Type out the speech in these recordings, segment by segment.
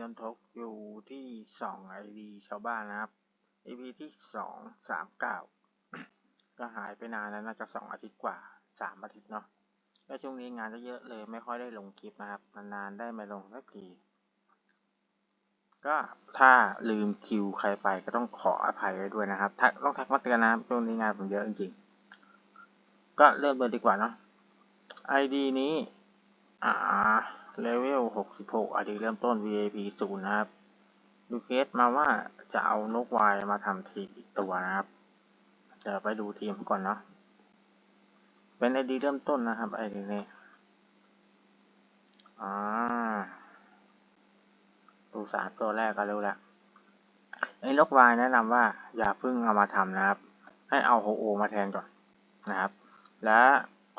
นนทกอยู่ที่สองไอดีชาวบ้านนะครับ EP ที่สองสามเก้าก็หายไปนานแล้วน่าจะสองอาทิตย์กว่าสามอาทิตย์เนาะแล้วช่วงนี้งานก็เยอะเลยไม่ค่อยได้ลงคลิปนะครับนานๆได้มาลงสักทีก็ถ้าลืมคิวใครไปก็ต้องขออภัยไว้ด้วยนะครับทักต้องทักมาเตือนนะครับช่วงนี้งานผมเยอะจริงๆก็เริ่มเลยดีกว่าเนาะ ID นี้ อ่า เลเวลหกสิบหกอาทิตเริ่มต้น VIP ศูนย์นะครับ ดูเคสมาว่าจะเอานกวายมาทำทีอีกตัวนะครับ เดี๋ยวไปดูทีมก่อนเนาะ เป็นไอดีเริ่มต้นนะครับไอดีนี้อ่าดูสามตัวแรกก็รู้แล้วไอ้นกวายแนะนำว่าอย่าเพิ่งเอามาทำนะครับ ให้เอาโฮโอมาแทนก่อนนะครับ และ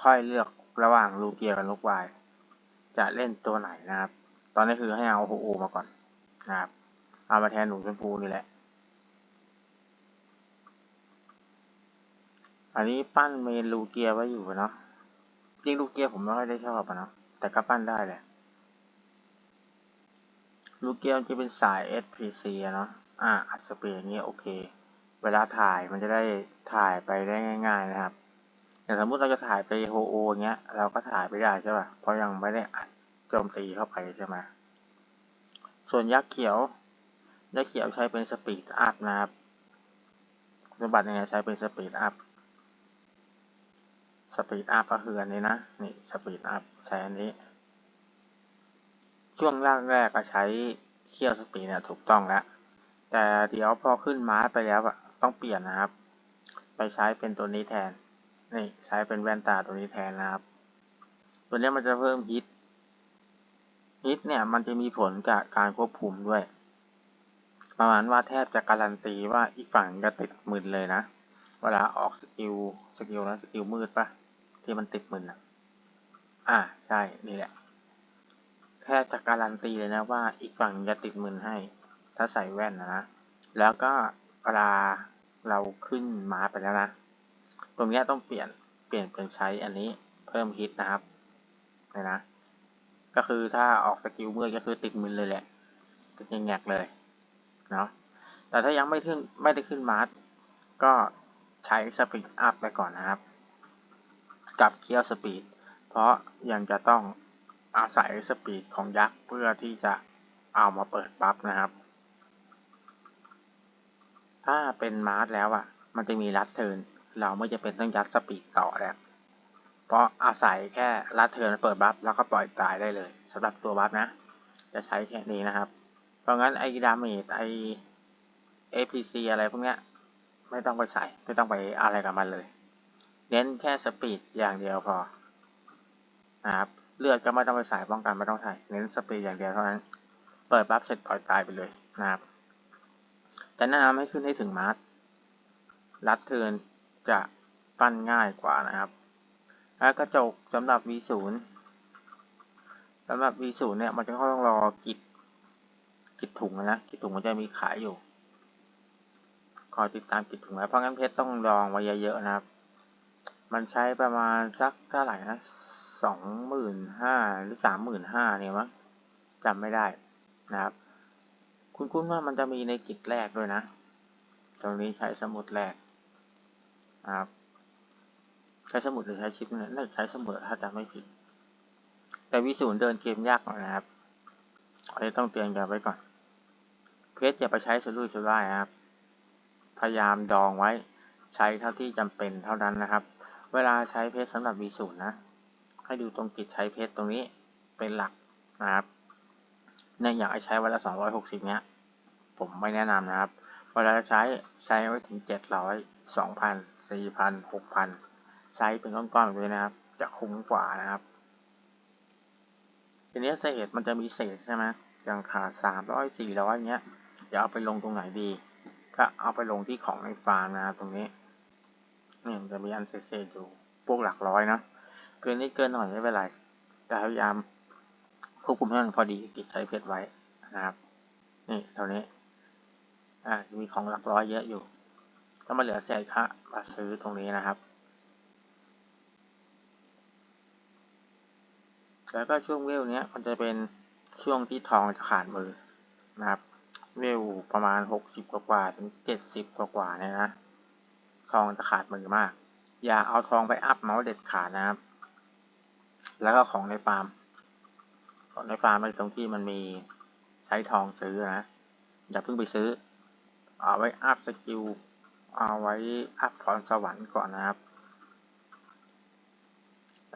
ค่อยเลือกระหว่างลูเกียกับนกวาย จะเล่นตัวไหนนะครับ ตอนนี้คือให้เอาโฮโอมาก่อนนะครับ เอามาแทนหนูชมพูนี่แหละ อันนี้ปั้นเมนลูเกียไว้อยู่เนาะ จริงลูเกียผมไม่ค่อยได้ชอบอะเนาะ แต่ก็ปั้นได้แหละ ลูเกียจะเป็นสาย SPC อะเนาะ อ่าอัดสเปีดอย่างเงี้ยโอเค เวลาถ่ายมันจะได้ถ่ายไปได้ง่าย ๆนะครับ อย่างสมมุติเราจะถ่ายไปโฮโอเงี้ย เราก็ถ่ายไปได้ใช่ป่ะ เพราะยังไม่ได้อัดโจมตีเข้าไปใช่ไหมส่วนยักษ์เขียว ยักษ์เขียวใช้เป็นสปีดอัพนะครับสมบัติยังไงใช้เป็นสปีดอัพ สปีดอัพก็คืออันนี้นะ นี่สปีดอัพใช้อันนี้ ช่วงแรกแรกก็ใช้เคี่ยวสปีดเนี่ยถูกต้องแล้วแต่เดี๋ยวพอขึ้นม้าไปแล้วอะต้องเปลี่ยนนะครับ ไปใช้เป็นตัวนี้แทน นี่ใช้เป็นแว่นตาตัวนี้แทนนะครับ ตัวนี้มันจะเพิ่มฮิตฮิตเนี่ยมันจะมีผลกับการควบคุมด้วย ประมาณว่าแทบจะการันตีว่าอีกฝั่งจะติดมืนเลยนะ เวลาออกสกิลสกิลนะสกิลมืดปะที่มันติดมืนอะอ่าใช่นี่แหละแทบจะการันตีเลยนะว่าอีกฝั่งจะติดมืนให้ ถ้าใส่แว่นนะนะ แล้วก็เวลาเราขึ้นม้าไปแล้วนะ ตรงนี้ต้องเปลี่ยนเปลี่ยนเป็นใช้อันนี้เพิ่มฮิตนะครับนี่นะ ก็คือถ้าออกสกิลเมืดก็คือติดมือเลยแหละติดแงกเลยเนาะแต่ถ้ายังไม่ขึ้นไม่ได้ขึ้นมาร์ก็ใช้สปีดอัพไปก่อนนะครับ กับเคียวสปีดเพราะยังจะต้องอาศัยสปีดของยักษ์เพื่อที่จะเอามาเปิดบัฟนะครับ ถ้าเป็นมาร์แล้วอะ่ะ มันจะมีรัดเทิร์น เราไม่จะเป็นต้องยัดสปีดต่อแล้ว เพราะอาศัยแค่รัดเทิร์นเปิดบัฟแล้วก็ปล่อยตายได้เลยสำหรับตัวบัฟนะ จะใช้แค่นี้นะครับ เพราะงั้นไอ้ดาเมจไอ้ APC อะไรพวกเนี้ยไม่ต้องไปใส่ไม่ต้องไปอะไรกับมันเลย เน้นแค่สปีดอย่างเดียวพอนะครับเลือดก็ไม่ต้องไปใส่ป้องกันไม่ต้องใส่เน้นสปีดอย่างเดียวเท่านั้น เปิดบัฟเสร็จปล่อยตายไปเลยนะครับแต่แนะนำให้ขึ้นให้ถึงมาร์รัดเทิร์น จะปั้นง่ายกว่านะครับแล้วกระจกสำหรับ V0 สำหรับ V0 เนี่ยมันจะต้องรอกิดกิดถุงนะกิดถุงมันจะมีขายอยู่ คอยติดตามกิดถุงไว้เพราะงั้นเพชรต้องลองไว้เยอะๆนะครับ มันใช้ประมาณสักเท่าไหร่นะสองหมื่นห้าหรือสามหมื่นห้าเนี่ยมั้งจำไม่ได้นะครับ คุณคุณว่ามันจะมีในกิจแรกด้วยนะ ตรงนี้ใช้สมุดแรก นะครับใช้สมุดหรือใช้ชิปเนี่ยน่าจะใช้สมุดถ้าจำไม่ผิด แต่วิสูนเดินเกมยากหน่อยนะครับอันนี้ต้องเตือนกันไว้ก่อน เพชรอย่าไปใช้สลุยสลายนะครับ พยายามดองไว้ใช้เท่าที่จำเป็นเท่านั้นนะครับ เวลาใช้เพชรสำหรับวีศูนย์นะ ให้ดูตรงกิจใช้เพชรตรงนี้เป็นหลักนะครับเนี่ยอยากให้ใช้วันละสองร้อยหกสิบเนี้ย ผมไม่แนะนำนะครับ เวลาใช้ใช้ไว้ถึงเจ็ดร้อย สี่พันหกพันไซส์เป็นก้อนๆเลยนะครับ จะคุ้มกว่านะครับทีนี้เศษมันจะมีเศษใช่ไหมอย่างขาดสามร้อยสี่ร้อยเงี้ยจะเอาไปลงตรงไหนดี ก็เอาไปลงที่ของในฟาร์มนะครับตรงนี้นี่มันจะมีอันเศษๆอยู่พวกหลักร้อยนะเกินนิดเกินหน่อยไม่เป็นไรแต่พยายามควบคุมให้มันพอดีติดใช้เพชรไว้นะครับ นี่เท่านี้อ่ามีของหลักร้อยเยอะอยู่ ก็มาเหลือเศษค่ามาซื้อตรงนี้นะครับ แล้วก็ช่วงเวลเนี้ยมันจะเป็นช่วงที่ทองจะขาดมือนะครับ เวลประมาณหกสิบกว่าถึงเจ็ดสิบกว่าเนี่ยนะ ทองจะขาดมือมาก อย่าเอาทองไปอัพเมาส์เด็ดขาดนะครับ แล้วก็ของในฟาร์ม ของในฟาร์มในตรงที่มันมีใช้ทองซื้อนะ อย่าเพิ่งไปซื้อ เอาไว้อัพสกิล เอาไว้อัพพรสวรรค์ก่อนนะครับ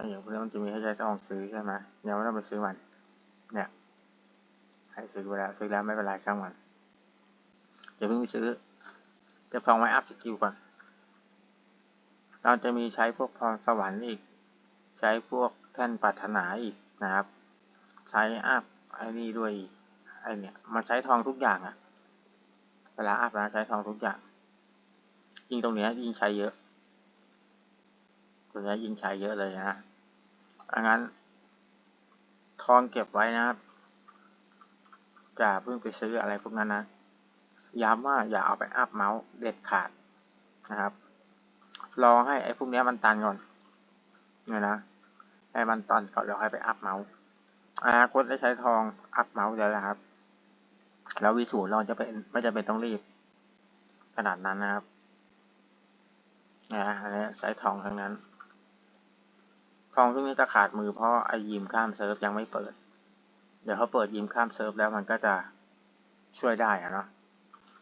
อย่างพวกนี้มันจะมีให้ใช้ทองซื้อใช่ไหมเดี๋ยไม่ต้องไปซื้อมัน เนี่ยให้ซื้อไปแล้วซื้อแล้วไม่เป็นไรช่างมันอย่าเพิ่งไปซื้อ จะพองไว้อัพสกิลก่อน เราจะมีใช้พวกพรสวรรค์อีก ใช้พวกแท่นปรารถนาอีกนะครับ ใช้อัพไอ้นี่ด้วยอีกไอ้เนี่ย มันใช้ทองทุกอย่างอะเวลาอัพนะใช้ทองทุกอย่าง ยิ่งตรงเนี้ยยิ่งใช้เยอะตรงเนี้ยยิ่งใช้เยอะเลยนะอังั้น ทองเก็บไว้นะครับอย่าเพิ่งไปซื้ออะไรพวกนั้นนะย้ำว่าอย่าเอาไปอัพเมาส์เด็ดขาดนะครับ รอให้ไอ้พวกนี้มันตันก่อนเนี่ยนะให้มันตันก่อนแล้วค่อยไปอัพเมาส์อนาคตได้ใช้ทองอัพเมาส์แล้วนะครับ แล้ววิสูตรเราจะเป็นไม่จะเป็นต้องรีบขนาดนั้นนะครับ นะอันนี้ใช้ทองทั้งนั้น ทองพวกนี้จะขาดมือเพราะไอยิมข้ามเซิร์ฟยังไม่เปิด เดี๋ยวเขาเปิดยิมข้ามเซิร์ฟแล้วมันก็จะช่วยได้อะเนาะ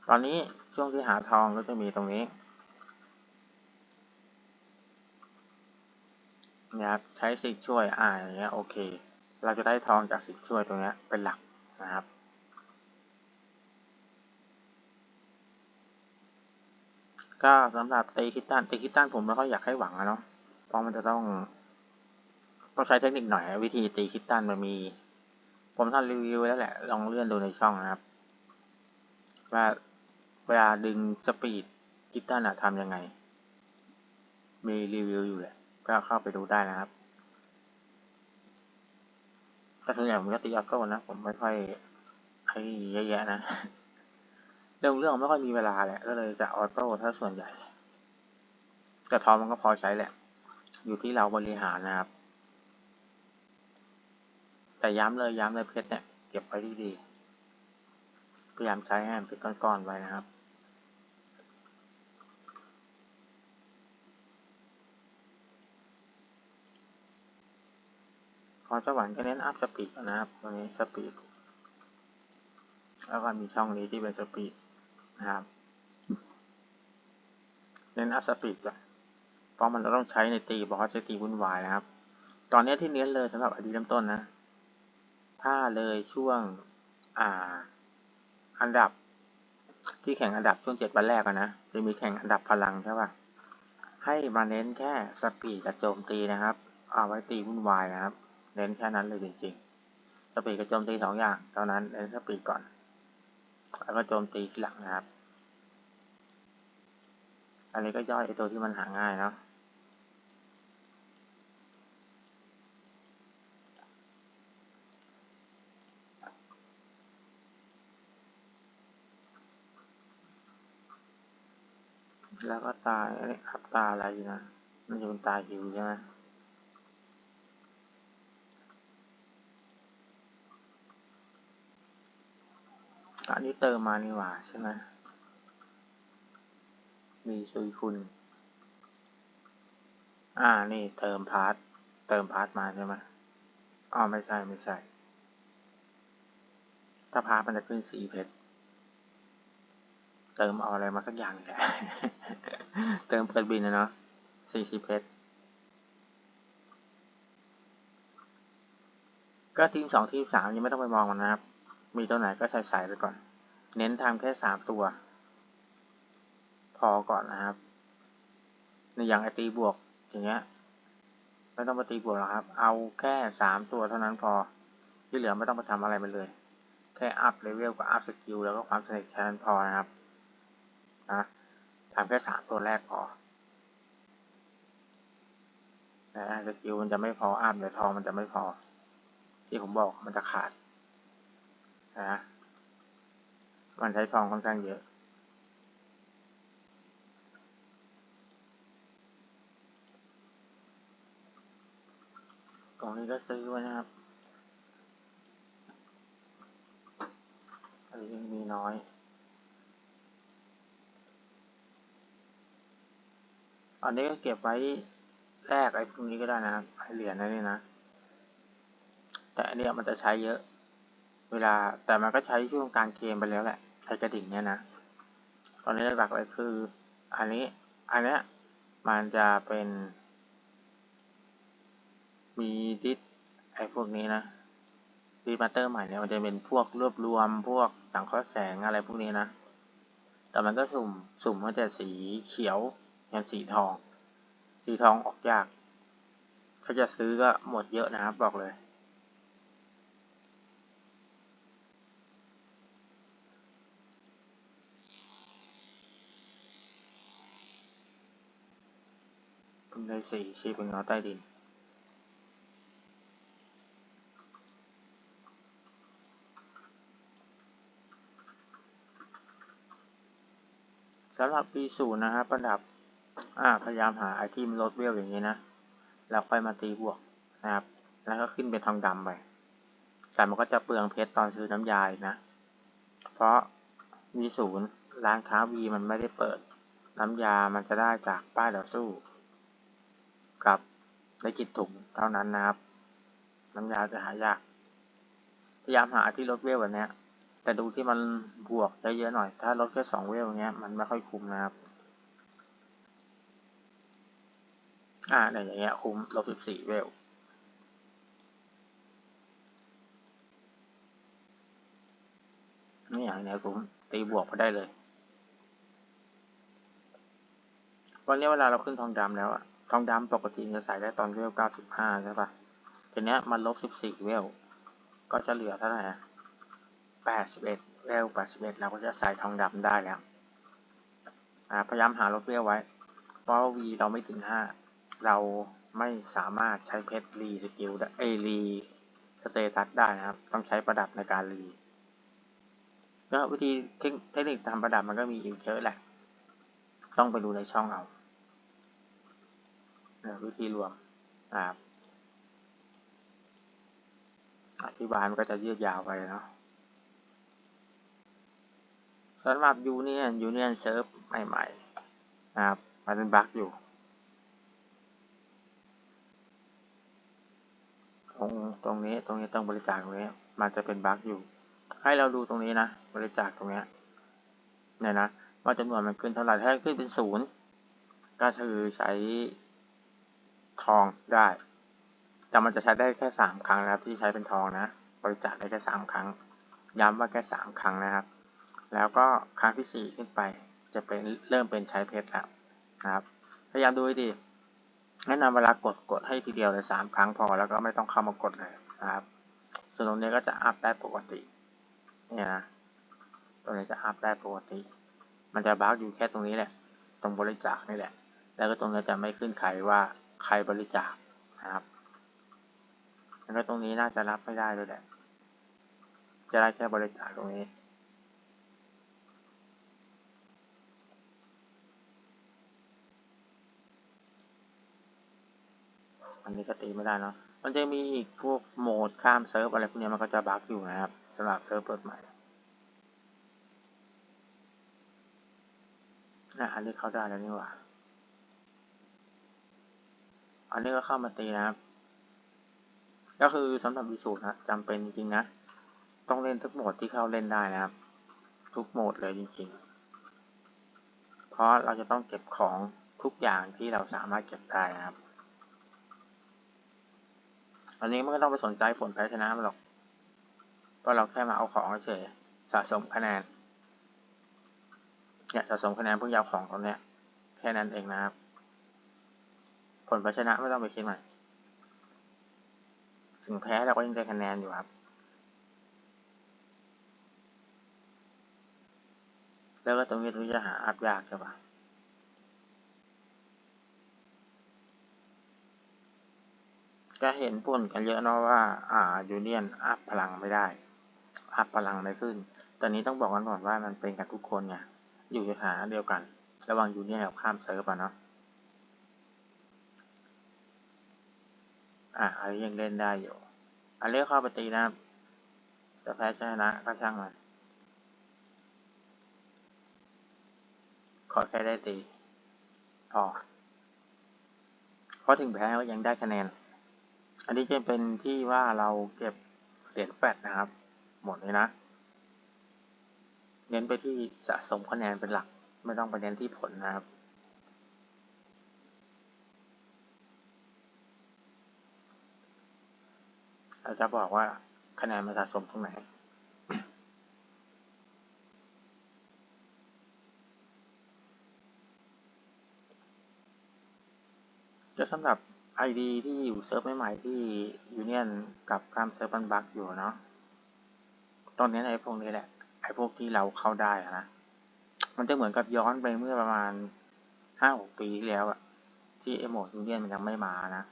ตอนนี้ช่วงที่หาทองก็จะมีตรงนี้นะครับใช้สิทธิ์ช่วยอ่าอย่างเงี้ยโอเค เราจะได้ทองจากสิทธิ์ช่วยตรงเนี้ยเป็นหลักนะครับ ก็สำหรับตีคิตตันตีคิตตันผมไม่ค่อยอยากให้หวังนะเนาะเพราะมันจะต้อง ต้องใช้เทคนิคหน่อยวิธีตีคิตตันมันมี ผมทำรีวิวแล้วแหละ ลองเลื่อนดูในช่องนะครับ ว่าเวลาดึงสปีดคิตตันอะทำยังไง มีรีวิวอยู่แหละ ก็เข้าไปดูได้นะครับแต่ส่วนใหญ่ผมก็ตีออโต้นะ ผมไม่ค่อยให้เยอะแยะนะ เรื่องเรื่องไม่ค่อยมีเวลาแหละ ก็เลยจะออโต้ถ้าส่วนใหญ่แต่ทอมมันก็พอใช้แหละ อยู่ที่เราบริหารนะครับ แต่ย้ำเลยย้ำเลยเพชรเนี่ย เก็บไว้ดีๆพยายามใช้ให้มันเป็นก้อนๆไว้นะครับพอสวรรค์ก็เน้นอัพสปีดนะครับตรงนี้สปีด แล้วก็มีช่องนี้ที่เป็นสปีด นะครับเน้นอัพสปีดก่อนเพราะมันเราต้องใช้ในตีบอสใช้ตีวุ่นวายนะครับ ตอนนี้ที่เน้นเลยสำหรับอดีตเริ่มต้นนะ ถ้าเลยช่วงอ่า อันดับ ที่แข่งอันดับช่วงเจ็ดวันแรกนะจะมีแข่งอันดับพลังใช่ป่ะให้มาเน้นแค่สปีดกับโจมตีนะครับ เอาไว้ตีวุ่นวายนะครับ เน้นแค่นั้นเลยจริงๆ สปีดกับโจมตีสองอย่างเท่านั้นเน้นสปีดก่อน แล้วก็โจมตีทีหลังนะครับ อันนี้ก็ย่อยไอตัวที่มันหาง่ายเนาะแล้วก็ตาอันนี้อัพตาอะไรอยู่นะ มันจะเป็นตาหิวใช่ไหมอันนี้เติมมานี่หว่าใช่ไหม มีซุยคุณ อ่า นี่เติมพาร์ท เติมพาร์ทมาใช่ไหมอ๋อ ไม่ใช่ ไม่ใช่ ถ้าพาร์ทมันจะขึ้นสีเพชร เติมเอาอะไรมาสักอย่างแหละ เติมเปิดบินนะเนาะสี่สิบเพชร ก็ทีมสองทีมสามยังไม่ต้องไปมองมันนะครับ มีตัวไหนก็ใส่ใส่ไปก่อน เน้นทำแค่สามตัว พอก่อนนะครับ ในอย่างไอตีบวกอย่างเงี้ยไม่ต้องมาตีบวกหรอกครับ เอาแค่สามตัวเท่านั้นพอ ที่เหลือไม่ต้องไปทำอะไรมันเลย แค่อัพเลเวลกับอัพสกิลแล้วก็ความสนิทแค่นั้นพอนะครับนะทำแค่สามตัวแรกพอแต่สกิลมันจะไม่พออัพเดี๋ยวทองมันจะไม่พอ ที่ผมบอกมันจะขาดนะมันใช้ทองค่อนข้างเยอะ ล่องนี้ก็ซื้อไว้นะครับอันนี้ยังมีน้อยอันนี้ก็เก็บไว้แลกไอ้พวกนี้ก็ได้นะครับไอเหรียญนั่นนี่นะ แต่อันนี้มันจะใช้เยอะ เวลาแต่มันก็ใช้ช่วงกลางเกมไปแล้วแหละไอกระดิ่งเนี้ยนะ ตอนนี้หลักเลยคือ อันนี้ อันเนี้ยมันจะเป็น มีดิสไอพวกนี้นะดีมาเตอร์ใหม่เนี่ยมันจะเป็นพวกรวบรวมพวกสังเคราะห์แสงอะไรพวกนี้นะ แต่มันก็สุ่มสุ่มมันจะสีเขียวยันสีทอง สีทองออกยากถ้าจะซื้อก็หมดเยอะนะครับบอกเลยคุณได้สี่ชีเป็นเงาใต้ดินำหรับ B0 นะครับประดับอ่าพยายามหาไอที่มันลดเวลอย่างนี้นะ แล้วค่อยมาตีบวกนะครับ แล้วก็ขึ้นเป็นทองดำไป แต่มันก็จะเปลืองเพชรตอนซื้อน้ำยาอีกนะ เพราะ V0 ร้านค้า V มันไม่ได้เปิด น้ำยามันจะได้จากป้ายต่อสู้ กับได้กิจถุงเท่านั้นนะครับ น้ำยาจะหายาก พยายามหาที่ลดเวลแบบนี้ แต่ดูที่มันบวกได้เยอะหน่อย ถ้าลดแค่สองเวลอย่างเงี้ยมันไม่ค่อยคุ้มนะครับ อ่าเนี่ยอย่างเงี้ยคุ้มลบสิบสี่เวลนี่อย่างเนี้ยคุ้มตีบวกไปได้เลย วันนี้เวลาเราขึ้นทองดำแล้วอะทองดำปกติจะใส่ได้ตอนเวลเก้าสิบห้าใช่ปะทีเนี้ยมันลบสิบสี่เวล ก็จะเหลือเท่าไหร่ อะแปดสิบเอ็ดเวลแปดสิบเอ็ดเราก็จะใส่ทองดำได้แล้ว พยายามหาลดเวลไว้ เพราะวีเราไม่ถึงห้าเราไม่สามารถใช้เพชรรีสกิลได้เอรีสเตตัสได้นะครับ ต้องใช้ประดับในการรีก็วิธีเทคนิคทำประดับมันก็มีอีกเยอะแหละ ต้องไปดูในช่องเอาวิธีรวมอธิบายมันก็จะยืดยาวไปเนาะ สำหรับยูเนียนยูเนียนเซิร์ฟใหม่ๆนะครับมันเป็นบั๊กอยู่ตรงตรงนี้ตรงนี้ต้องบริจาคตรงนี้ มันจะเป็นบั๊กอยู่ ให้เราดูตรงนี้นะ บริจาคตรงนี้เนี่ยนะว่าจำนวนมันขึ้นเท่าไหร่ถ้าขึ้นเป็นศูนย์ก็คือใช้ทองได้ แต่มันจะใช้ได้แค่สามครั้งนะครับ ที่ใช้เป็นทองนะ บริจาคได้แค่สามครั้ง ย้ำว่าแค่สามครั้งนะครับ แล้วก็ครั้งที่สี่ขึ้นไป จะเป็นเริ่มเป็นใช้เพชรแล้วนะครับพยายามดูให้ดีแนะนำเวลากดกดให้ทีเดียวเลยสามครั้งพอแล้วก็ไม่ต้องเข้ามากดเลยนะครับ ส่วนตรงนี้ก็จะอัพได้ปกติเนี่ยนะตรงนี้จะอัพได้ปกติ มันจะบั๊กอยู่แค่ตรงนี้แหละ ตรงบริจาคนี่แหละ แล้วก็ตรงนี้จะไม่ขึ้นใครว่าใครบริจาคนะครับแล้วก็ตรงนี้น่าจะรับไม่ได้ด้วยแหละ จะได้แค่บริจาคตรงนี้ อันนี้ก็ตีไม่ได้เนาะมันจะมีอีกพวกโหมดข้ามเซิร์ฟอะไรพวกนี้มันก็จะบั๊กอยู่นะครับสำหรับเซิร์ฟเปิดใหม่นะอันนี้เข้าได้แล้วนี่หว่าอันนี้ก็เข้ามาตีนะครับ ก็คือสำหรับวิสูตรนะจำเป็นจริงๆนะ ต้องเล่นทุกโหมดที่เข้าเล่นได้นะครับ ทุกโหมดเลยจริงๆ เพราะเราจะต้องเก็บของทุกอย่างที่เราสามารถเก็บได้นะครับ อันนี้ไม่ต้องไปสนใจผลแพ้ชนะมันหรอก ก็เราแค่มาเอาของเฉยสะสมคะแนน เนี่ยสะสมคะแนนเพื่อยาวของตรงเนี้ย แค่นั้นเองนะครับ ผลแพ้ชนะไม่ต้องไปคิดใหม่ ถึงแพ้เราก็ยังได้คะแนนอยู่ครับ แล้วก็ตรงนี้ตรงนี้จะหาอัพยากใช่ปะ จะเห็นผนกันเยอะเนาะว่า อ่ายูเนียนอัพพลังไม่ได้อัพพลังไม่ขึ้น ตอนนี้ต้องบอกกันก่อนว่ามันเป็นกันทุกคนไงอยู่สถานะเดียวกัน ระวังยูเนียนกับข้ามเซิร์ฟอะเนาะอ่าอันนี้ยังเล่นได้อยู่ อันเลืเข้าไปตีนะจะแพ้ชนะก็ช่างมันขอแค่ได้ตีพอเพราะถึงแพ้ก็ยังได้คะแนน อันนี้จะเป็นที่ว่าเราเก็บเหรียญแฟดนะครับ หมดเลยนะ เน้นไปที่สะสมคะแนนเป็นหลัก ไม่ต้องไปเน้นที่ผลนะครับเราจะบอกว่าคะแนนมันสะสมตรงไหน จะสำหรับ ID ที่อยู่เซิร์ฟใหม่ๆที่ยูเนียนกับกามเซิร์ฟมันบักอยู่เนาะตอนนี้ไอ้พวกนี้แหละไอ้พวกที่เราเข้าได้นะมันจะเหมือนกับย้อนไปเมื่อประมาณห้าหกปีที่แล้วอะที่ไอโมดยูเนียนมันยังไม่มานะ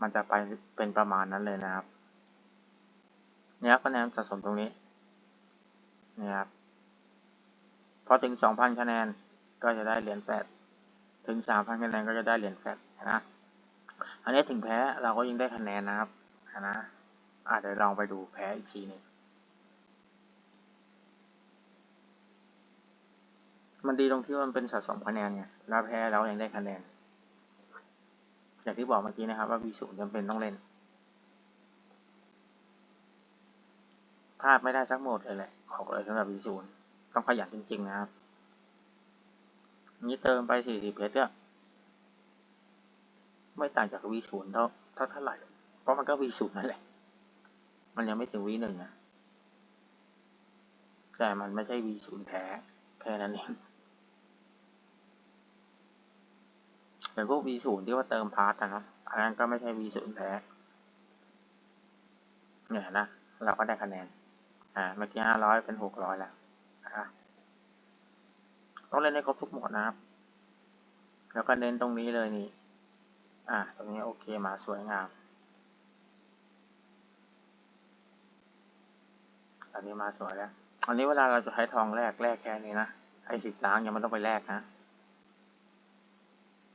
มันจะไปเป็นประมาณนั้นเลยนะครับเนี่ยคะแนนสะสมตรงนี้เนี่ยครับพอถึงสองพันคะแนนก็จะได้เหรียญแฟดถึงสามพันคะแนนก็จะได้เหรียญแฟดนะ อันนี้ถึงแพ้เราก็ยังได้คะแนนนะครับนะอาจจะลองไปดูแพ้อีกทีหนึงมันดีตรงที่มันเป็นสะสมคะแนนไงแล้วแพ้เรายังได้คะแนน อย่างที่บอกเมื่อกี้นะครับ ว่าวีศูนย์จำเป็นต้องเล่นพลาดไม่ได้สักโหมดเลยแหละขอกเลยสำหรับวีศูนย์ต้องขยันจริงๆนะครับ นี้เติมไปสี่สิบเพชรก็ ไม่ต่างจากวีศูนย์เท่าเท่าเท่าไหร่ เพราะมันก็วีศูนย์นั่นแหละ มันยังไม่ถึงวีหนึ่งนะแต่มันไม่ใช่วีศูนย์แท้แค่นั้นเองเป็นพวกวีศูนย์ที่ว่าเติมพาร์ตนะครับอันนั้นก็ไม่ใช่วีศูนย์แท้เนี่ยนะ เราก็ได้คะแนน อ่า เมื่อกี้ห้าร้อยเป็นหกร้อยแล้วอะต้องเล่นให้ครบทุกหมดนะครับ แล้วก็เน้นตรงนี้เลยนี่ อ่าตรงนี้โอเคมาสวยงาม อันนี้มาสวยแล้ว อันนี้เวลาเราจะใช้ทองแรกแรกแค่นี้นะไอ้สิบล้างยังไม่ต้องไปแลกนะ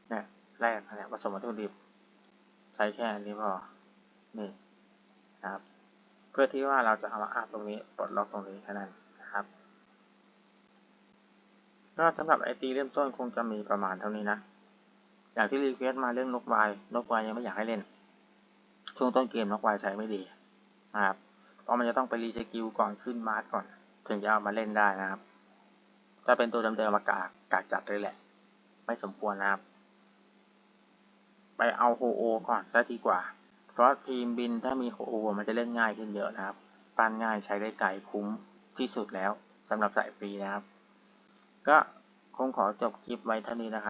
เนี่ยแรกเนี่ยผสมวัตถุดิบ ใช้แค่อันนี้พอ นี่นะครับ เพื่อที่ว่าเราจะเอามาอัพตรงนี้ปลดล็อกตรงนี้แค่นั้นนะครับก็สำหรับไอตีเริ่มต้นคงจะมีประมาณเท่านี้นะ อย่างที่รีเควสมาเรื่องนกวายนกวายยังไม่อยากให้เล่น ช่วงต้นเกมนกวายใช้ไม่ดีนะครับเพราะมันจะต้องไปรีสกิลก่อนขึ้นมาร์ก่อน ถึงจะเอามาเล่นได้นะครับ ถ้าเป็นตัวเดิมๆมากากกากจัดเลยแหละ ไม่สมควรนะครับ ไปเอาโฮโอก่อนซะดีกว่า เพราะทีมบินถ้ามีโฮโอมันจะเล่นง่ายขึ้นเยอะนะครับปั้นง่ายใช้ได้ไกลคุ้มที่สุดแล้วสำหรับสายฟรีนะครับ ก็คงขอจบคลิปไว้เท่านี้นะครับ